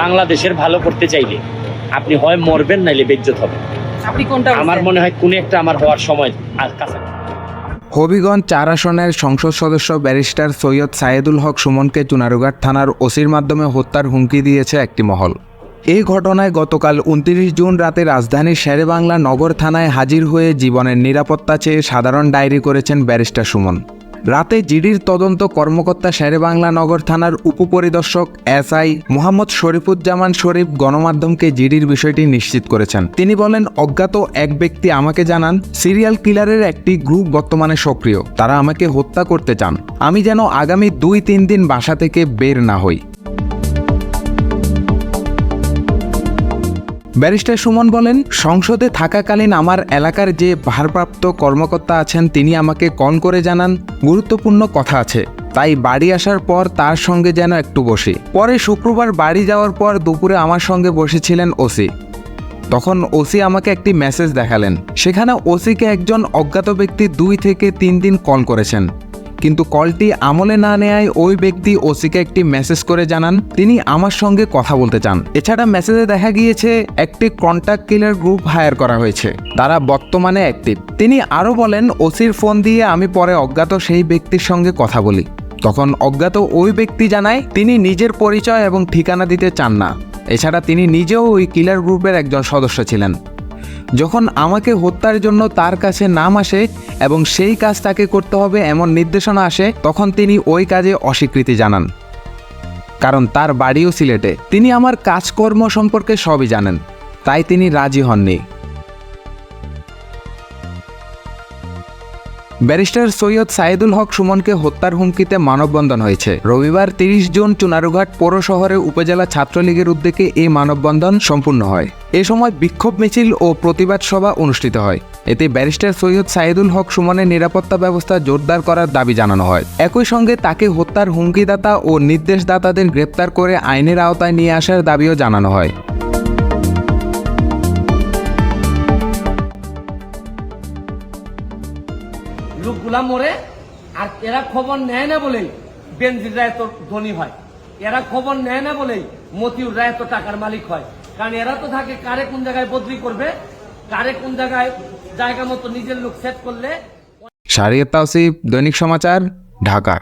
বাংলাদেশের ভালো করতে চাইলে আপনি হয় মরবেন নাইলে বেজ্জত হবেন। আপনি কোনটা আমার মনে হয় কোন একটা আমার হওয়ার সময় আর কাছাকাছি হবিগঞ্জ চার আসনের সংসদ সদস্য ব্যারিস্টার সৈয়দ সায়েদুল হক সুমনকে চুনারুঘাট থানার ওসির মাধ্যমে হত্যার হুমকি দিয়েছে একটি মহল। এই ঘটনায় গতকাল উনত্রিশ জুন রাতে রাজধানীর শেরেবাংলা নগর থানায় হাজির হয়ে জীবনের নিরাপত্তা চেয়ে সাধারণ ডায়েরি করেছেন ব্যারিস্টার সুমন। রাতে জিডির তদন্ত কর্মকর্তা শেরেবাংলা নগর থানার উপপরিদর্শক এসআই মোহাম্মদ শরীফুজ্জামান শরীফ গণমাধ্যমকে জিডির বিষয়টি নিশ্চিত করেছেন। তিনি বলেন, অজ্ঞাত এক ব্যক্তি আমাকে জানান, সিরিয়াল কিলারের একটি গ্রুপ বর্তমানে সক্রিয়। তারা আমাকে হত্যা করতে চান। আমি যেন আগামী দুই তিন দিন বাসা থেকে বের না হই। ব্যারিস্টার সুমন বলেন, সংসদে থাকাকালীন আমার এলাকার যে ভারপ্রাপ্ত কর্মকর্তা আছেন, তিনি আমাকে কল করে জানান, গুরুত্বপূর্ণ কথা আছে। তাই বাড়ি আসার পর তার সঙ্গে যেন একটু বসি। পরে শুক্রবার বাড়ি যাওয়ার পর দুপুরে আমার সঙ্গে বসেছিলেন ওসি। তখন ওসি আমাকে একটি মেসেজ দেখালেন। সেখানে ওসিকে একজন অজ্ঞাত ব্যক্তি দুই থেকে তিন দিন কল করেছেন। কিন্তু কলটি আমলে না নেয় ওই ব্যক্তি ওসিকে একটি মেসেজ করে জানান, তিনি আমার সঙ্গে কথা বলতে চান। এছাড়া মেসেজে দেখা গিয়েছে, একটি কন্ট্যাক্ট কিলার গ্রুপ হায়ার করা হয়েছে, তারা বর্তমানে অ্যাক্টিভ তিনি আরও বলেন, ওসির ফোন দিয়ে আমি পরে অজ্ঞাত সেই ব্যক্তির সঙ্গে কথা বলি। তখন অজ্ঞাত ওই ব্যক্তি জানায়, তিনি নিজের পরিচয় এবং ঠিকানা দিতে চান না। এছাড়া তিনি নিজেও ওই কিলার গ্রুপের একজন সদস্য ছিলেন। যখন আমাকে হত্যার জন্য তার কাছে নাম আসে এবং সেই কাজ তাকে করতে হবে এমন নির্দেশনা আসে, তখন তিনি ওই কাজে অস্বীকৃতি জানান। কারণ তার বাড়িও সিলেটে। তিনি আমার কাজকর্ম সম্পর্কে সবই জানেন। তাই তিনি রাজি হননি। ব্যারিস্টার সৈয়দ সাইদুল হক সুমনকে হত্যার হুমকিতে মানববন্ধন হয়েছে। রবিবার তিরিশ জুন চুনারুঘাট পৌর শহরে উপজেলা ছাত্রলীগের উদ্যোগে এই মানববন্ধন সম্পূর্ণ হয়। এ সময় বিক্ষোভ মিছিল ও প্রতিবাদ সভা অনুষ্ঠিত হয়। এতে ব্যারিস্টার সৈয়দ সাইদুল হক সুমনের নিরাপত্তা ব্যবস্থা জোরদার করার দাবি জানানো হয়। একই সঙ্গে তাকে হত্যার হুমকিদাতা ও নির্দেশদাতাদের গ্রেপ্তার করে আইনের আওতায় নিয়ে আসার দাবিও জানানো হয়। লোকগুলা মরে, আর এরা খবর নেয় না বলেই বেঞ্জির রায় তো ধনী হয়। এরা খবর নেয় না বলেই মতিউর রায় তো টাকার মালিক হয়। কারণ এরা তো থাকে কারে কোন জায়গায় বদলি করবে, কারে কোন জায়গায় জায়গা মতো নিজের লোক সেট করলে শারিয়ত তাওসিফ, দৈনিক সমাচার, ঢাকা।